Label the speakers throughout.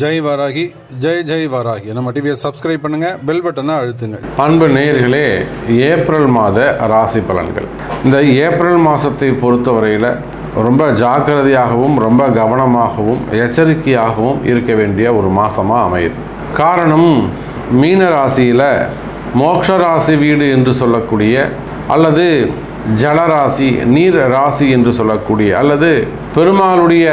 Speaker 1: ஜெய் வாராகி ஜெய் ஜெய் வாராகி. நம்ம டிவியை சப்ஸ்கிரைப் பண்ணுங்க பெல் பட்டனை அழுத்துங்க.
Speaker 2: அன்பு நேயர்களே ஏப்ரல் மாத ராசி பலன்கள். இந்த ஏப்ரல் மாதத்தை பொறுத்தவரையில் ரொம்ப ஜாக்கிரதையாகவும் ரொம்ப கவனமாகவும் எச்சரிக்கையாகவும் இருக்க வேண்டிய ஒரு மாதமாக அமையுது. காரணம் மீன ராசியில் மோக்ஷ ராசி வீடு என்று சொல்லக்கூடிய அல்லது ஜலராசி நீர் ராசி என்று சொல்லக்கூடிய அல்லது பெருமாளுடைய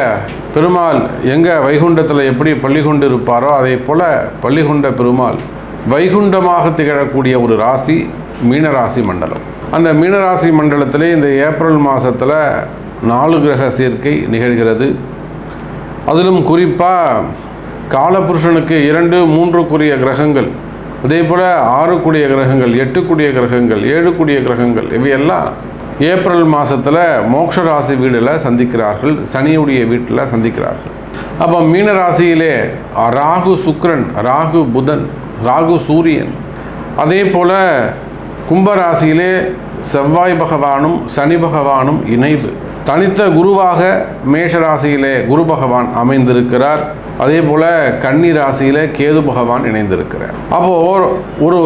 Speaker 2: பெருமாள் எங்கே வைகுண்டத்தில் எப்படி பள்ளி கொண்டு இருப்பாரோ அதே போல் பள்ளிகொண்ட பெருமாள் வைகுண்டமாக திகழக்கூடிய ஒரு ராசி மீனராசி மண்டலம். அந்த மீனராசி மண்டலத்திலே இந்த ஏப்ரல் மாதத்தில் நாலு கிரக சேர்க்கை நிகழ்கிறது. அதிலும் குறிப்பாக காலபுருஷனுக்கு இரண்டு மூன்றுக்குரிய கிரகங்கள் அதே போல் ஆறுக்குடிய கிரகங்கள் எட்டுக்குடிய கிரகங்கள் ஏழு கூடிய கிரகங்கள் இவையெல்லாம் ஏப்ரல் மாதத்தில் மோக்ஷ ராசி வீடில் சந்திக்கிறார்கள் சனியுடைய வீட்டில் சந்திக்கிறார்கள். அப்போ மீன ராசியிலே ராகு சுக்ரன் ராகு புதன் ராகு சூரியன். அதே போல் கும்பராசியிலே செவ்வாய் பகவானும் சனி பகவானும் இணைவு. தனித்த குருவாக மேஷராசியிலே குரு பகவான் அமைந்திருக்கிறார். அதே போல் கன்னி ராசியில் கேது பகவான் இணைந்திருக்கிறார். அப்போது ஒரு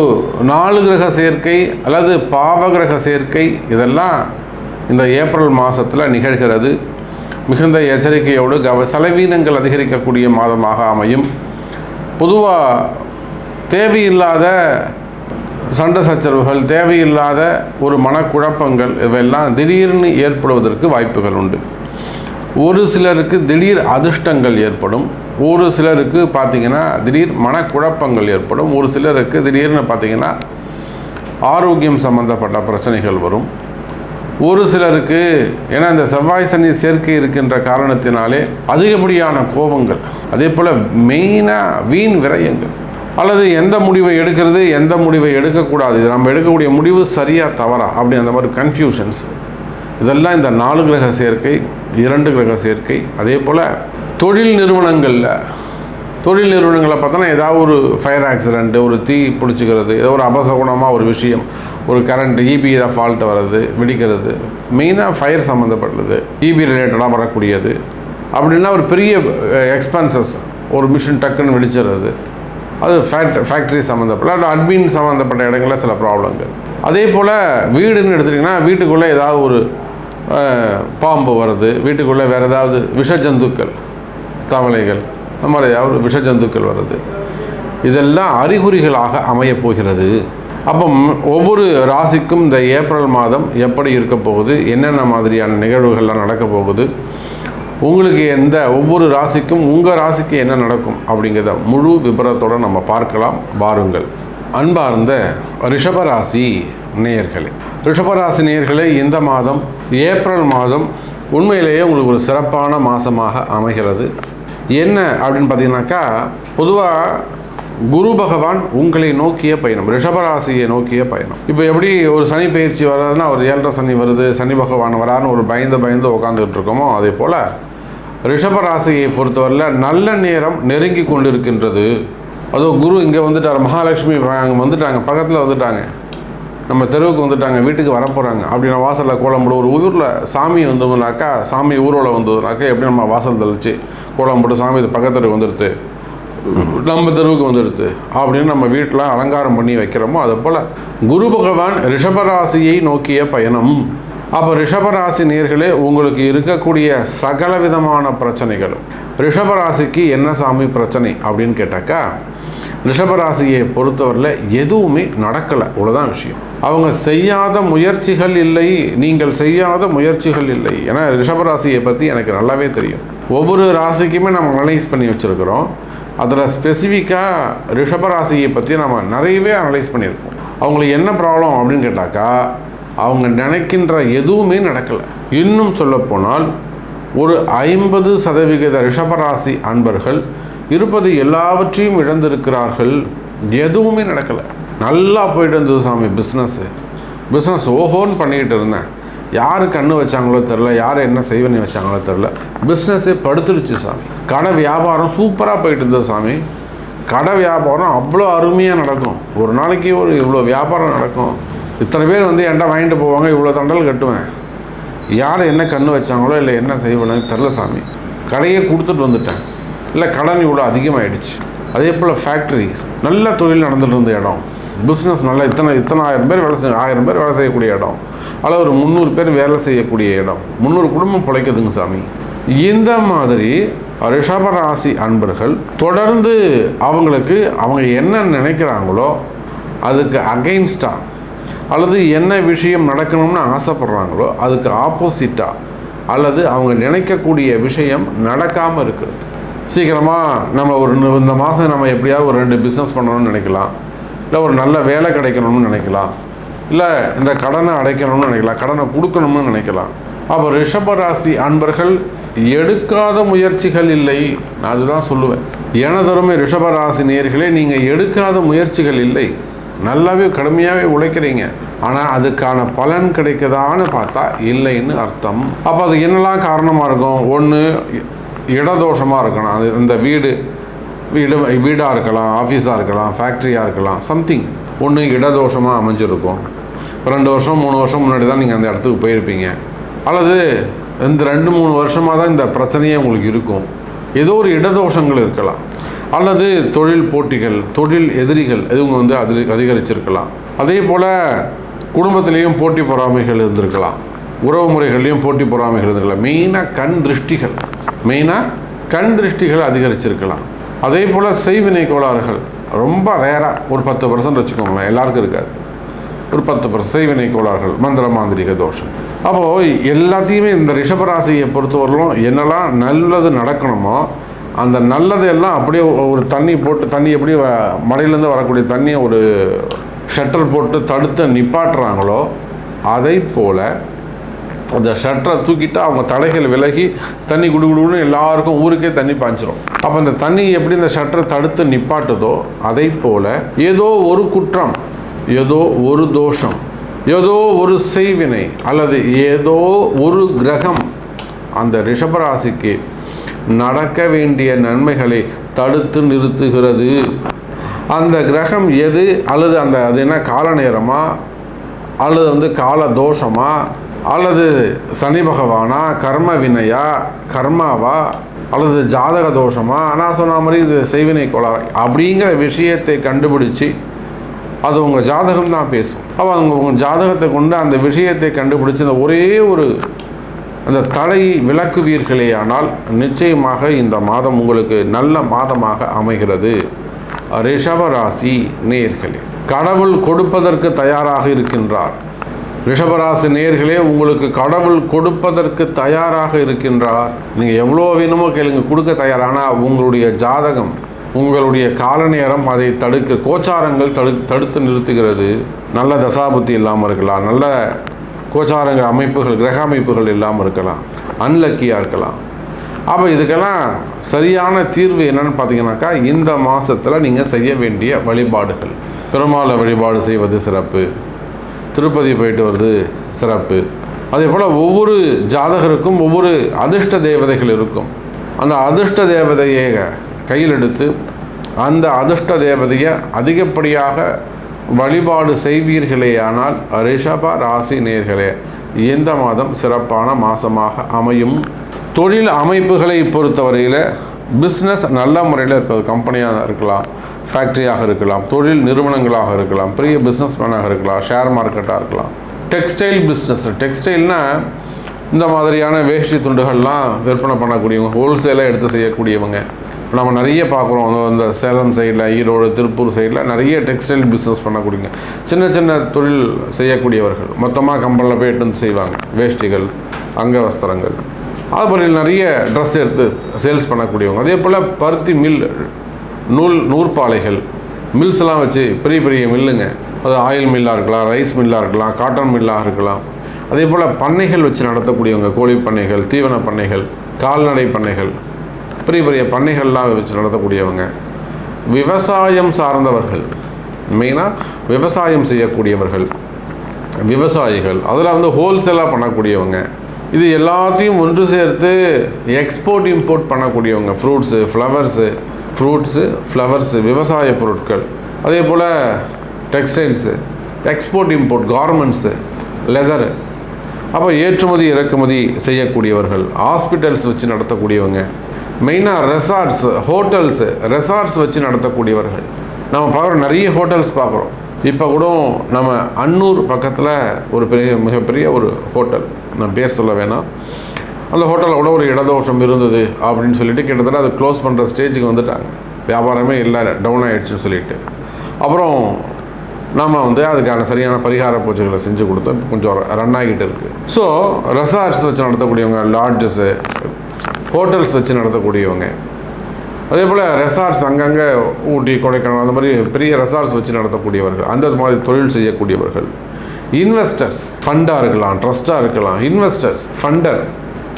Speaker 2: நாலு கிரக சேர்க்கை அல்லது பாவ கிரக சேர்க்கை இதெல்லாம் இந்த ஏப்ரல் மாதத்தில் நிகழ்கிறது. மிகுந்த எச்சரிக்கையோடு கவ செலவீனங்கள் அதிகரிக்கக்கூடிய மாதமாக அமையும். பொதுவாக தேவையில்லாத சண்டை சச்சரவுகள் தேவையில்லாத ஒரு மனக்குழப்பங்கள் இவையெல்லாம் திடீர்னு ஏற்படுவதற்கு வாய்ப்புகள் உண்டு. ஒரு சிலருக்கு திடீர் அதிர்ஷ்டங்கள் ஏற்படும். ஒரு சிலருக்கு பார்த்திங்கன்னா திடீர் மனக்குழப்பங்கள் ஏற்படும். ஒரு சிலருக்கு திடீர்னு பார்த்திங்கன்னா ஆரோக்கியம் சம்பந்தப்பட்ட பிரச்சனைகள் வரும். ஒரு சிலருக்கு ஏன்னா இந்த செவ்வாய் சனி சேர்க்கை இருக்கின்ற காரணத்தினாலே அதிகப்படியான கோபங்கள். அதே போல் மெயினாக வீண் விரயங்கள். அல்லது எந்த முடிவை எடுக்கிறது எந்த முடிவை எடுக்கக்கூடாது. இது நம்ம எடுக்கக்கூடிய முடிவு சரியாக தவறா அப்படி அந்த மாதிரி கன்ஃபியூஷன்ஸ் இதெல்லாம் இந்த நாலு கிரக சேர்க்கை இரண்டு கிரக சேர்க்கை அதே போல் தொழில் நிறுவனங்களில் தொழில் நிறுவனங்களை பார்த்தோன்னா ஏதாவது ஒரு ஃபயர் ஆக்சிடெண்ட்டு ஒரு தீ பிடிச்சிக்கிறது ஏதோ ஒரு அபசகுணமாக ஒரு விஷயம் ஒரு கரண்ட் இபி ஏதாவது ஃபால்ட்டு வர்றது வெடிக்கிறது மெயினாக ஃபயர் சம்மந்தப்பட்டது இபி ரிலேட்டடாக வரக்கூடியது அப்படின்னா ஒரு பெரிய eh, எக்ஸ்பென்சஸ் ஒரு மிஷின் டக்குன்னு வெடிச்சிடுறது அது ஃபேக்ட் ஃபேக்ட்ரி சம்மந்தப்பட்ட அல்லது அட்மின் சம்மந்தப்பட்ட இடங்களில் சில ப்ராப்ளங்கள் அதே போல் வீடுன்னு எடுத்துட்டிங்கன்னா வீட்டுக்குள்ளே ஏதாவது ஒரு பாம்பு வருது வீட்டுக்குள்ளே வேறு ஏதாவது விஷ ஜந்துக்கள் தவளைகள் அந்த மாதிரி ஏதாவது விஷ ஜந்துக்கள் வருது. இதெல்லாம் அறிகுறிகளாக அமையப் போகிறது. அப்போ ஒவ்வொரு ராசிக்கும் இந்த ஏப்ரல் மாதம் எப்படி இருக்க போகுது என்னென்ன மாதிரியான நிகழ்வுகள்லாம் நடக்க போகுது உங்களுக்கு எந்த ஒவ்வொரு ராசிக்கும் உங்கள் ராசிக்கு என்ன நடக்கும் அப்படிங்கிறத முழு விபரத்தோடு நம்ம பார்க்கலாம் வாருங்கள். அன்பார்ந்த ரிஷபராசி நேயர்களே ரிஷபராசி நேயர்களே இந்த மாதம் ஏப்ரல் மாதம் உண்மையிலேயே உங்களுக்கு ஒரு சிறப்பான மாதமாக அமைகிறது. என்ன அப்படின்னு பார்த்தீங்கன்னாக்கா பொதுவாக குரு பகவான் உங்களை நோக்கிய பயணம் ரிஷபராசியை நோக்கிய பயணம். இப்போ எப்படி ஒரு சனி பயிற்சி வர்றதுன்னா ஒரு ஏழரை சனி வருது சனி பகவான் வரான்னு ஒரு பயந்து பயந்து உட்காந்துக்கிட்டு இருக்கோமோ அதே போல் ரிஷபராசியை பொறுத்தவரையில் நல்ல நேரம் நெருங்கி கொண்டிருக்கின்றது. அதுவும் குரு இங்கே வந்துட்டார் மகாலட்சுமி அங்கே வந்துட்டாங்க பக்கத்தில் வந்துட்டாங்க. நம்ம தெருவுக்கு வந்துட்டாங்க வீட்டுக்கு வரப்போகிறாங்க அப்படின்னா வாசலில் கோலம் போடு ஒரு ஊரில் சாமி வந்ததுனாக்கா சாமி ஊரோவில் வந்ததுனாக்கா எப்படி நம்ம வாசல் தெளிச்சு கோலம் போட்டு சாமி இது வந்துடுது நம்ம தெருவுக்கு வந்துடுது அப்படின்னு நம்ம வீட்டில் அலங்காரம் பண்ணி வைக்கிறோமோ அது போல் குரு பகவான் ரிஷபராசியை நோக்கிய பயணம். அப்போ ரிஷபராசி நேர்களே உங்களுக்கு இருக்கக்கூடிய சகல விதமான பிரச்சனைகளும். ரிஷபராசிக்கு என்ன சாமி பிரச்சனை அப்படின்னு கேட்டாக்கா ரிஷபராசியை பொறுத்தவரையில் எதுவுமே நடக்கலை இவ்வளோதான் விஷயம். அவங்க செய்யாத முயற்சிகள் இல்லை நீங்கள் செய்யாத முயற்சிகள் இல்லை. ஏன்னா ரிஷபராசியை பற்றி எனக்கு நல்லாவே தெரியும். ஒவ்வொரு ராசிக்குமே நம்ம அனலைஸ் பண்ணி வச்சுருக்கிறோம். அதில் ஸ்பெசிஃபிக்காக ரிஷபராசியை பற்றி நம்ம நிறையவே அனலைஸ் பண்ணியிருக்கோம். அவங்களுக்கு என்ன ப்ராப்ளம் அப்படின்னு கேட்டாக்கா அவங்க நினைக்கின்ற எதுவுமே நடக்கலை. இன்னும் சொல்லப்போனால் ஒரு ஐம்பது சதவிகித ரிஷபராசி அன்பர்கள் இருப்பது எல்லாவற்றையும் இழந்திருக்கிறார்கள். எதுவுமே நடக்கலை. நல்லா போயிட்டு இருந்தது சாமி பிஸ்னஸ்ஸு பிஸ்னஸ் ஓஹோன்னு பண்ணிக்கிட்டு இருந்தேன். யார் கண்ணு வச்சாங்களோ தெரில யார் என்ன செய்வனி வச்சாங்களோ தெரில பிஸ்னஸே படுத்துருச்சு சாமி. கடை வியாபாரம் சூப்பராக போயிட்டு இருந்தது சாமி. கடை வியாபாரம் அவ்வளோ அருமையாக நடக்கும். ஒரு நாளைக்கு ஒரு இவ்வளோ வியாபாரம் நடக்கும். இத்தனை பேர் வந்து என்கிட்ட வாங்கிட்டு போவாங்க? இவ்வளோ தண்டல் கட்டுவேன். யார் என்ன கன்று வச்சாங்களோ இல்லை என்ன செய்வனு தெரில சாமி. கடையே கொடுத்துட்டு வந்துட்டேன். இல்லை கடன் இவ்வளோ அதிகமாகிடுச்சு அதே போல் ஃபேக்ட்ரிஸ் நல்ல தொழில் நடந்துட்டு இருந்த இடம். பிஸ்னஸ் நல்லா இத்தனை இத்தனை ஆயிரம் பேர் வேலை செய்ய ஆயிரம் பேர் வேலை செய்யக்கூடிய இடம். அல்லது ஒரு முந்நூறு பேர் வேலை செய்யக்கூடிய இடம். முந்நூறு குடும்பம் பிழைக்குதுங்க சாமி. இந்த மாதிரி ரிஷபராசி அன்பர்கள் தொடர்ந்து அவங்களுக்கு அவங்க என்ன நினைக்கிறாங்களோ அதுக்கு அகெயின்ஸ்டாக அல்லது என்ன விஷயம் நடக்கணும்னு ஆசைப்படுறாங்களோ அதுக்கு ஆப்போசிட்டாக அல்லது அவங்க நினைக்கக்கூடிய விஷயம் நடக்காமல் இருக்கிறது. சீக்கிரமாக நம்ம ஒரு இந்த மாதம் நம்ம எப்படியாவது ஒரு ரெண்டு பிஸ்னஸ் பண்ணணும்னு நினைக்கலாம். இல்லை ஒரு நல்ல வேலை கிடைக்கணும்னு நினைக்கலாம். இல்லை இந்த கடனை அடைக்கணும்னு நினைக்கலாம். கடனை கொடுக்கணும்னு நினைக்கலாம். அப்போ ரிஷபராசி அன்பர்கள் எடுக்காத முயற்சிகள் இல்லை. நான் அதுதான் சொல்லுவேன். எனதருமை ரிஷபராசி நேர்களே நீங்கள் எடுக்காத முயற்சிகள் இல்லை. நல்லாவே கடுமையாகவே உழைக்கிறீங்க. ஆனால் அதுக்கான பலன் கிடைக்குதான்னு பார்த்தா இல்லைன்னு அர்த்தம். அப்போ அது என்னெல்லாம் காரணமாக இருக்கும்? ஒன்று இடதோஷமாக இருக்கணும். அது இந்த வீடு வீடு வீடாக இருக்கலாம் ஆஃபீஸாக இருக்கலாம் ஃபேக்ட்ரியாக இருக்கலாம் சம்திங். ஒன்று இடதோஷமாக அமைஞ்சிருக்கும். இப்போ ரெண்டு வருஷம் மூணு வருஷம் முன்னாடி தான் நீங்கள் அந்த இடத்துக்கு போயிருப்பீங்க. அல்லது இந்த ரெண்டு மூணு வருஷமாக தான் இந்த பிரச்சனையே உங்களுக்கு இருக்கும். ஏதோ ஒரு இடதோஷங்கள் இருக்கலாம். அல்லது தொழில் போட்டிகள் தொழில் எதிரிகள் இவங்க வந்து அதிக அதிகரிச்சிருக்கலாம். அதே போல் குடும்பத்திலையும் போட்டி பொறாமைகள் இருந்திருக்கலாம். உறவு முறைகள்லையும் போட்டி பொறாமைகள் இருந்திருக்கலாம். மெயினாக கண் திருஷ்டிகள். மெயினாக கண் திருஷ்டிகள் அதிகரிச்சிருக்கலாம். அதே போல் செய்வினை கோளாறுகள். ரொம்ப ரேராக ஒரு பத்து பர்சன்ட் வச்சுக்கோங்களேன். எல்லாருக்கும் இருக்காது. ஒரு பத்து பர்சன்ட் செய்வினை கோளாறுகள் மந்திர மாந்திரிக தோஷம். அப்போது எல்லாத்தையுமே இந்த ரிஷபராசியை பொறுத்தவரையிலும் என்னெல்லாம் நல்லது நடக்கணுமோ அந்த நல்லதையெல்லாம் அப்படியே ஒரு தண்ணி போட்டு தண்ணி எப்படி வ- மலையிலேருந்து வரக்கூடிய தண்ணியை ஒரு ஷட்டர் போட்டு தடுத்து நிப்பாட்டுறாங்களோ அதை போல் அந்த ஷட்டரை தூக்கிட்டு அவங்க தடைகள் விலகி தண்ணி குடு குடுன்னு எல்லாருக்கும் ஊருக்கே தண்ணி பாய்ச்சிரும் அப்போ அந்த தண்ணி எப்படி இந்த ஷட்டரை தடுத்து நிப்பாட்டுதோ அதை போல் ஏதோ ஒரு குற்றம் ஏதோ ஒரு தோஷம் ஏதோ ஒரு செய்வினை அல்லது ஏதோ ஒரு கிரகம் அந்த ரிஷபராசிக்கு நடக்க வேண்டிய நன்மைகளை தடுத்து நிறுத்துகிறது. அந்த கிரகம் எது? அல்லது அந்த அது என்ன கால நேரமா? அல்லது வந்து கால தோஷமா? அல்லது சனி பகவானா? கர்ம வினையா? கர்மாவா? அல்லது ஜாதக தோஷமா? ஆனால் சொன்ன மாதிரி இது செய்வினை கோளாறு. அப்படிங்கிற விஷயத்தை கண்டுபிடிச்சு அது உங்கள் ஜாதகம் தான் பேசும். அப்போ அவங்க உங்கள் ஜாதகத்தை கொண்டு அந்த விஷயத்தை கண்டுபிடிச்சி அந்த ஒரே ஒரு அந்த தடையை விளக்குவீர்களேயானால் நிச்சயமாக இந்த மாதம் உங்களுக்கு நல்ல மாதமாக அமைகிறது. ரிஷபராசி நேர்களே கடவுள் கொடுப்பதற்கு தயாராக இருக்கின்றார். ரிஷபராசி நேர்களே உங்களுக்கு கடவுள் கொடுப்பதற்கு தயாராக இருக்கின்றார். நீங்கள் எவ்வளோ வேணுமோ கேளுங்க கொடுக்க தயார். ஆனால் உங்களுடைய ஜாதகம் உங்களுடைய கால நேரம் அதை தடுக்க கோச்சாரங்கள் தடு தடுத்து நிறுத்துகிறது. நல்ல தசாபுத்தி இல்லாமல் இருக்கலாம் நல்ல கோச்சாரங்கள் அமைப்புகள் கிரக அமைப்புகள் இல்லாமல் இருக்கலாம். அன்லக்கியாக இருக்கலாம். அப்போ இதுக்கெல்லாம் சரியான தீர்வு என்னென்னு பார்த்தீங்கன்னாக்கா இந்த மாதத்தில் நீங்கள் செய்ய வேண்டிய வழிபாடுகள். பெருமாளை வழிபாடு செய்வது சிறப்பு. திருப்பதி போயிட்டு வருது சிறப்பு. அதே போல் ஒவ்வொரு ஜாதகருக்கும் ஒவ்வொரு அதிர்ஷ்ட தேவதைகள் இருக்கும். அந்த அதிர்ஷ்ட தேவதையை கையில் எடுத்து அந்த அதிர்ஷ்ட தேவதையை அதிகப்படியாக வழிபாடு செய்வீர்களேயானால் ரிஷப ராசி நேர்களே இந்த மாதம் சிறப்பான மாதமாக அமையும். தொழில் அமைப்புகளை பொறுத்தவரையில் பிஸ்னஸ் நல்ல முறையில் இருக்கிறது கம்பெனியாக இருக்கலாம் ஃபேக்ட்ரியாக இருக்கலாம் தொழில் நிறுவனங்களாக இருக்கலாம் பெரிய பிஸ்னஸ்மேனாக இருக்கலாம் ஷேர் மார்க்கெட்டாக இருக்கலாம். டெக்ஸ்டைல் பிஸ்னஸ் டெக்ஸ்டைல்னால் இந்த மாதிரியான வேஷ்டி துண்டுகள்லாம் விற்பனை பண்ணக்கூடியவங்க ஹோல்சேலாக எடுத்து செய்யக்கூடியவங்க. நம்ம நிறைய பார்க்குறோம். அந்த- இந்த சேலம் சைடில் ஈரோடு திருப்பூர் சைடில் நிறைய டெக்ஸ்டைல் பிஸ்னஸ் பண்ணக்கூடியங்க சின்ன சின்ன தொழில் செய்யக்கூடியவர்கள். மொத்தமாக கம்பெனியில் போய் எடுத்து வந்து செய்வாங்க. வேஷ்டிகள் அங்க வஸ்திரங்கள் அதுபோல் நிறைய ட்ரெஸ் எடுத்து சேல்ஸ் பண்ணக்கூடியவங்க. அதே போல் பருத்தி மில் நூல் நூற்பாலைகள். மில்ஸ்லாம் வச்சு பெரிய பெரிய மில்லுங்க அது ஆயில் மில்லாக இருக்கலாம் ரைஸ் மில்லாக இருக்கலாம் காட்டன் மில்லாக இருக்கலாம். அதே போல் பண்ணைகள் வச்சு நடத்தக்கூடியவங்க. கோழி பண்ணைகள் தீவன பண்ணைகள் கால்நடை பண்ணைகள். பெரிய பெரிய பண்ணைகள்லாம் வச்சு நடத்தக்கூடியவங்க. விவசாயம் சார்ந்தவர்கள். மெயினாக விவசாயம் செய்யக்கூடியவர்கள். விவசாயிகள். அதில் வந்து ஹோல்சேலாக பண்ணக்கூடியவங்க. இது எல்லாத்தையும் ஒன்று சேர்த்து எக்ஸ்போர்ட் இம்போர்ட் பண்ணக்கூடியவங்க. ஃப்ரூட்ஸு ஃப்ளவர்ஸு ஃப்ரூட்ஸு ஃப்ளவர்ஸு விவசாய பொருட்கள். அதே போல் textiles export import garments leather அப்போ ஏற்றுமதி இறக்குமதி செய்யக்கூடியவர்கள். ஹாஸ்பிட்டல்ஸ் வச்சு நடத்தக்கூடியவங்க. மெயினாக ரெசார்ட்ஸ் ஹோட்டல்ஸு ரெசார்ட்ஸ் வச்சு நடத்தக்கூடியவர்கள். நம்ம பார்க்குறோம் நிறைய ஹோட்டல்ஸ் பார்க்குறோம். இப்போ கூட நம்ம அன்னூர் பக்கத்தில் ஒரு பெரிய மிகப்பெரிய ஒரு ஹோட்டல் நான் பேர் சொல்ல வேணாம். அந்த ஹோட்டலில் கூட ஒரு இடதோஷம் இருந்தது அப்படின்னு சொல்லிட்டு கிட்டத்தட்ட அதை க்ளோஸ் பண்ணுற ஸ்டேஜுக்கு வந்துட்டாங்க. வியாபாரமே இல்லை டவுன் ஆகிடுச்சுன்னு சொல்லிட்டு. அப்புறம் நாம் வந்து அதுக்கான சரியான பரிகார பூஜைகளை செஞ்சு கொடுத்தோம். கொஞ்சம் ரன் ஆகிட்டு இருக்குது ஸோ ரெசார்ட்ஸ் வச்சு நடத்தக்கூடியவங்க லாட்ஜஸ்ஸு ஹோட்டல்ஸ் வச்சு நடத்தக்கூடியவங்க. அதே போல் ரெசார்ட்ஸ் அங்கங்கே ஊட்டி கொடைக்கானல் அந்த மாதிரி பெரிய ரெசார்ட்ஸ் வச்சு நடத்தக்கூடியவர்கள் அந்த மாதிரி தொழில் செய்யக்கூடியவர்கள். இன்வெஸ்டர்ஸ் ஃபண்டாக இருக்கலாம் ட்ரஸ்ட்டாக இருக்கலாம். இன்வெஸ்டர்ஸ் ஃபண்டர்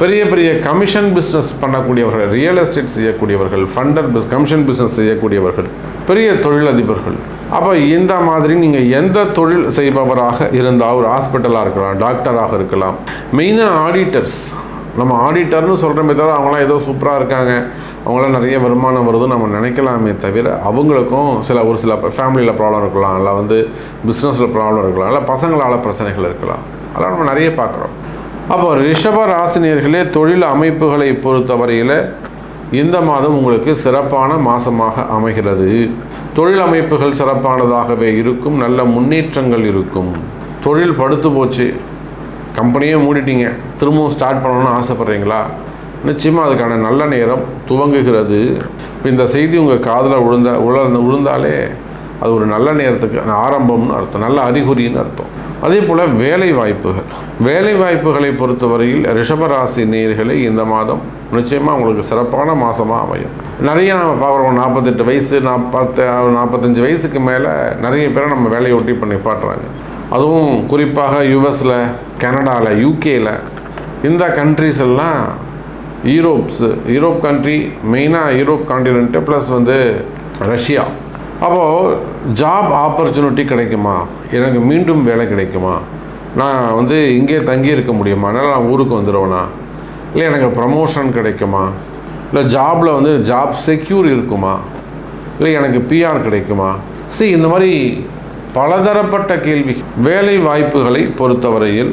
Speaker 2: பெரிய பெரிய கமிஷன் பிஸ்னஸ் பண்ணக்கூடியவர்கள் ரியல் எஸ்டேட் செய்யக்கூடியவர்கள் ஃபண்டர் பிஸ் கமிஷன் பிஸ்னஸ் செய்யக்கூடியவர்கள் பெரிய தொழிலதிபர்கள். அப்போ இந்த மாதிரி நீங்கள் எந்த தொழில் செய்பவராக இருந்தால் ஒரு ஹாஸ்பிட்டலாக இருக்கலாம் டாக்டராக இருக்கலாம் மெயினாக ஆடிட்டர்ஸ் நம்ம ஆடிட்டர்னு சொல்கிறோமே தவிர அவங்களாம் ஏதோ சூப்பராக இருக்காங்க. அவங்களாம் நிறைய வருமானம் வருதுன்னு நம்ம நினைக்கலாமே தவிர அவங்களுக்கும் சில ஒரு சில ஃபேமிலியில் ப்ராப்ளம் இருக்கலாம். இல்லை வந்து பிஸ்னஸில் ப்ராப்ளம் இருக்கலாம். இல்லை பசங்களால் பிரச்சனைகள் இருக்கலாம். அதெல்லாம் நம்ம நிறைய பார்க்குறோம். அப்போ ரிஷப ராசினியர்களே தொழில் அமைப்புகளை பொறுத்தவரையில் இந்த மாதம் உங்களுக்கு சிறப்பான மாதமாக அமைகிறது. தொழில் அமைப்புகள் சிறப்பானதாகவே இருக்கும். நல்ல முன்னேற்றங்கள் இருக்கும். தொழில் படுத்து போச்சு. கம்பெனியே மூடிட்டீங்க. திரும்பவும் ஸ்டார்ட் பண்ணணும்னு ஆசைப்பட்றீங்களா? நிச்சயமாக அதுக்கான நல்ல நேரம் துவங்குகிறது. இப்போ இந்த செய்தி உங்கள் காதில் விழுந்த உழந்த விழுந்தாலே அது ஒரு நல்ல நேரத்துக்கு ஆரம்பம்னு அர்த்தம். நல்ல அறிகுறின்னு அர்த்தம். அதே போல் வேலை வாய்ப்புகள். வேலை வாய்ப்புகளை பொறுத்தவரையில் ரிஷபராசி நேர்களை இந்த மாதம் நிச்சயமாக உங்களுக்கு சிறப்பான மாதமாக அமையும். நிறைய நம்ம பார்க்குறோம் நாற்பத்தெட்டு வயசு நாற்பத்த நாற்பத்தஞ்சு வயசுக்கு மேலே நிறைய பேரை நம்ம வேலையை ஒட்டி பண்ணி பாட்டுறாங்க அதுவும் குறிப்பாக யூஎஸில் கனடாவில் யூகேயில் இந்த கண்ட்ரிஸ் எல்லாம் யூரோப்ஸு யூரோப் கண்ட்ரி மெயினாக யூரோப் காண்டினென்ட்டு ப்ளஸ் வந்து ரஷ்யா அப்போது ஜாப் ஆப்பர்ச்சுனிட்டி கிடைக்குமா? எனக்கு மீண்டும் வேலை கிடைக்குமா? நான் வந்து இங்கே தங்கி இருக்க முடியுமா? அதனால் நான் ஊருக்கு வந்துடுவேனா இல்லை எனக்கு ப்ரமோஷன் கிடைக்குமா? இல்லை ஜாபில் வந்து ஜாப் செக்யூர் இருக்குமா? இல்லை எனக்கு பிஆர் கிடைக்குமா? சரி இந்த மாதிரி பலதரப்பட்ட கேள்வி வேலை வாய்ப்புகளை பொறுத்தவரையில்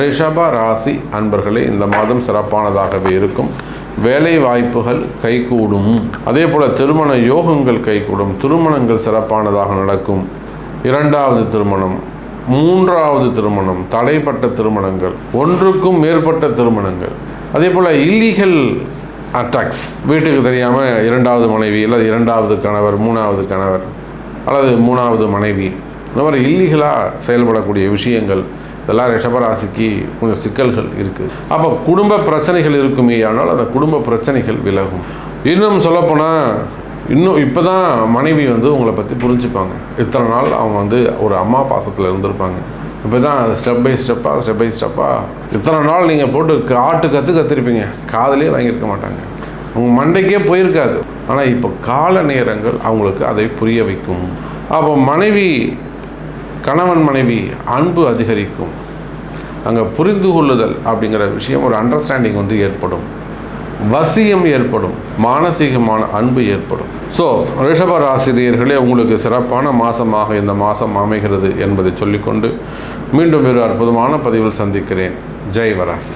Speaker 2: ரிஷப ராசி அன்பர்களே இந்த மாதம் சிறப்பானதாகவே இருக்கும். வேலை வாய்ப்புகள் கைகூடும். அதே போல் திருமண யோகங்கள் கைகூடும். திருமணங்கள் சிறப்பானதாக நடக்கும். இரண்டாவது திருமணம் மூன்றாவது திருமணம் தடைப்பட்ட திருமணங்கள் ஒன்றுக்கும் மேற்பட்ட திருமணங்கள். அதே போல் இல்லீகல் அட்டாக்ஸ் வீட்டுக்கு தெரியாமல் இரண்டாவது மனைவி இல்லை இரண்டாவது கணவர் மூணாவது கணவர். அல்லது மூணாவது மனைவி. இந்த மாதிரி இல்லீகலாக செயல்படக்கூடிய விஷயங்கள் இதெல்லாம் ரிஷபராசிக்கு கொஞ்சம் சிக்கல்கள் இருக்குது அப்போ குடும்ப பிரச்சனைகள் இருக்குமே ஆனால் அந்த குடும்ப பிரச்சனைகள் விலகும். இன்னும் சொல்லப்போனால் இன்னும் இப்போ தான் மனைவி வந்து உங்களை பற்றி புரிஞ்சுப்பாங்க. இத்தனை நாள் அவங்க வந்து ஒரு அம்மா பாசத்தில் இருந்திருப்பாங்க. இப்போ தான் ஸ்டெப் பை ஸ்டெப்பாக ஸ்டெப் பை ஸ்டெப்பாக இத்தனை நாள் நீங்கள் போட்டு காட்டு கற்று கற்றுருப்பீங்க காதலே வாங்கியிருக்க மாட்டாங்க. அவங்க மண்டைக்கே போயிருக்காது. ஆனால் இப்போ கால நேரங்கள் அவங்களுக்கு அதை புரிய வைக்கும். அப்போ மனைவி கணவன் மனைவி அன்பு அதிகரிக்கும். அங்கே புரிந்து கொள்ளுதல் அப்படிங்கிற விஷயம் ஒரு அண்டர்ஸ்டாண்டிங் வந்து ஏற்படும். வசியம் ஏற்படும். மானசீகமான அன்பு ஏற்படும். ஸோ ரிஷப ராசிரியர்களே உங்களுக்கு சிறப்பான மாதமாக இந்த மாதம் அமைகிறது என்பதை சொல்லிக்கொண்டு மீண்டும் ஒரு அற்புதமான பதிவில் சந்திக்கிறேன். ஜெய் வராகி